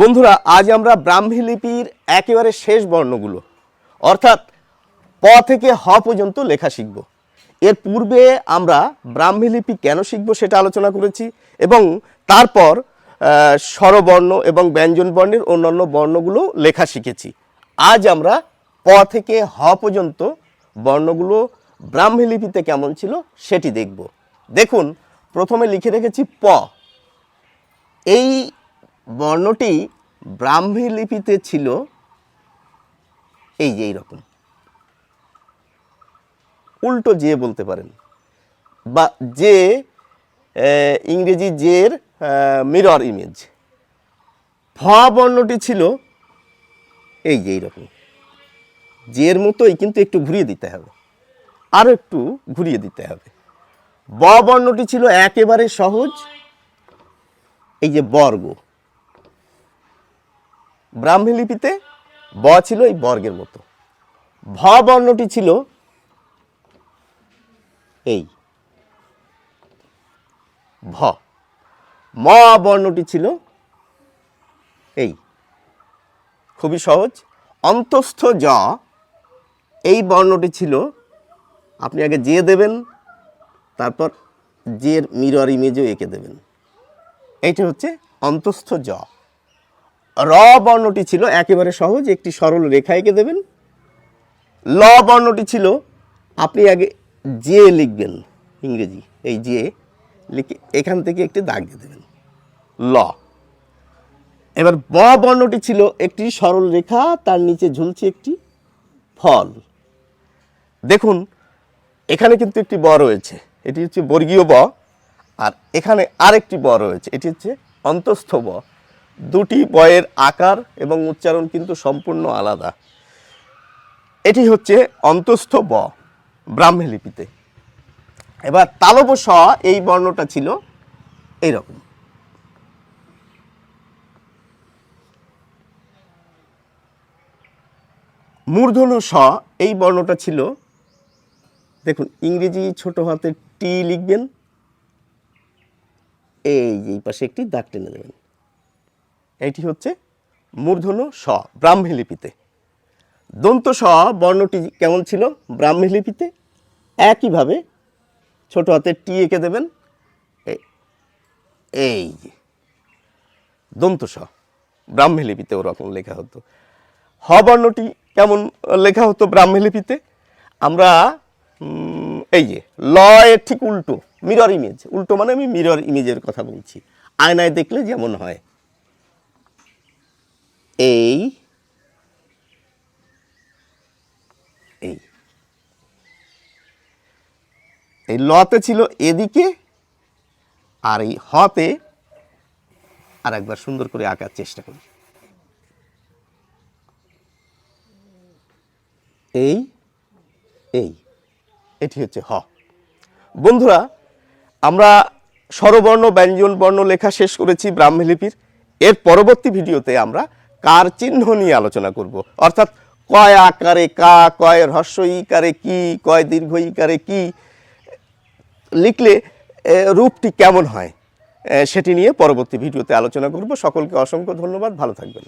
বন্ধুরা, আজ আমরা ব্রাহ্মী লিপির একেবারে শেষ বর্ণগুলো, অর্থাৎ প থেকে হ পর্যন্ত লেখা শিখব। এর পূর্বে আমরা ব্রাহ্মী লিপি কেন শিখব সেটা আলোচনা করেছি এবং তারপর স্বরবর্ণ এবং ব্যঞ্জন বর্ণের অন্যান্য বর্ণগুলো লেখা শিখেছি। আজ আমরা প থেকে হ পর্যন্ত বর্ণগুলো ব্রাহ্মী লিপিতে কেমন ছিল সেটি দেখব। দেখুন, প্রথমে লিখে রেখেছি প। এই বর্ণটি ব্রাহ্মী লিপিতে ছিল। এই যে এইরকম। উল্টো যে বলতে পারেন। বা যে ইংরেজি জের মিরর ইমেজ ফ বর্ণটি ছিল এই যে এইরকম। জের মতোই কিন্তু একটু ঘুরিয়ে দিতে হবে। আরও একটু ঘুরিয়ে দিতে হবে। ব বর্ণটি ছিল একেবারে সহজ। এই যে বর্গ। ব্রাহ্মী লিপিতে ব ছিল এই বর্গের মতো। ভ বর্ণটি ছিল এই। ভ। ম বর্ণটি ছিল এই। খুবই সহজ। অন্তস্থ জ। এই বর্ণটি ছিল, আপনি আগে যে দেবেন, তারপর জের মিরর ইমেজও এঁকে দেবেন। এইটা হচ্ছে অন্তস্থ জ। র বর্ণটি ছিল একেবারে সহজ, একটি সরল রেখা এঁকে দেবেন। ল বর্ণটি ছিল, আপনি আগে যে লিখবেন, ইংরেজি, এই যে, লিখে এখান থেকে একটি দাগ দিয়ে দেবেন। ল। এবার ব বর্ণটি ছিল একটি সরল রেখা, তার নিচে ঝুলছে একটি ফল। দেখুন, এখানে কিন্তু একটি ব রয়েছে, এটি হচ্ছে বর্গীয় ব, আর এখানে আরেকটি ব রয়েছে, এটি হচ্ছে অন্তস্থ ব। দুটি বয়ের আকার এবং উচ্চারণ কিন্তু সম্পূর্ণ আলাদা। এটি হচ্ছে অন্তস্থ ব, ব্রাহ্মী লিপিতে। এবার তালব স, এই বর্ণটা ছিল এইরকম। মূর্ধন্য স, এই বর্ণটা ছিল, দেখুন, ইংরেজি ছোট হাতে টি লিখবেন, এই এই পাশে একটি দাগ টেনে দেবেন। এটি হচ্ছে মূর্ধন্য স ব্রাহ্মী লিপিতে। দন্ত স বর্ণটি কেমন ছিল? ব্রাহ্মী লিপিতে। একইভাবে ছোট হাতে টি এঁকে দেবেন। এই যে, দন্ত স ব্রাহ্মী লিপিতে ওরকম লেখা হতো। হ বর্ণটি কেমন লেখা হতো ব্রাহ্মী লিপিতে? আমরা এই যে ল এর ঠিক উল্টো মিরর ইমেজ উল্টো মানে আমি মিরর ইমেজের কথা বলছি। আয়নায় দেখলে যেমন হয়। এই এই এই লতে ছিল এদিকে আর এই হতে আর একবার সুন্দর করে আঁকার চেষ্টা করি। এই এই, এটি হচ্ছে হ। বন্ধুরা, আমরা স্বরবর্ণ ব্যঞ্জন বর্ণ লেখা শেষ করেছি ব্রাহ্মী লিপির। এর পরবর্তী ভিডিওতে আমরা কার চিহ্ন নিয়ে আলোচনা করব? অর্থাৎ কয় আকারে কা, কয় হ্রস্ব ইকারে কি, কয় দীর্ঘ ইকারে কি? লিখলে রূপটি কেমন হয়? সেটি নিয়ে পরবর্তী ভিডিওতে আলোচনা করব। সকলকে অসংখ্য ধন্যবাদ। ভালো থাকবেন।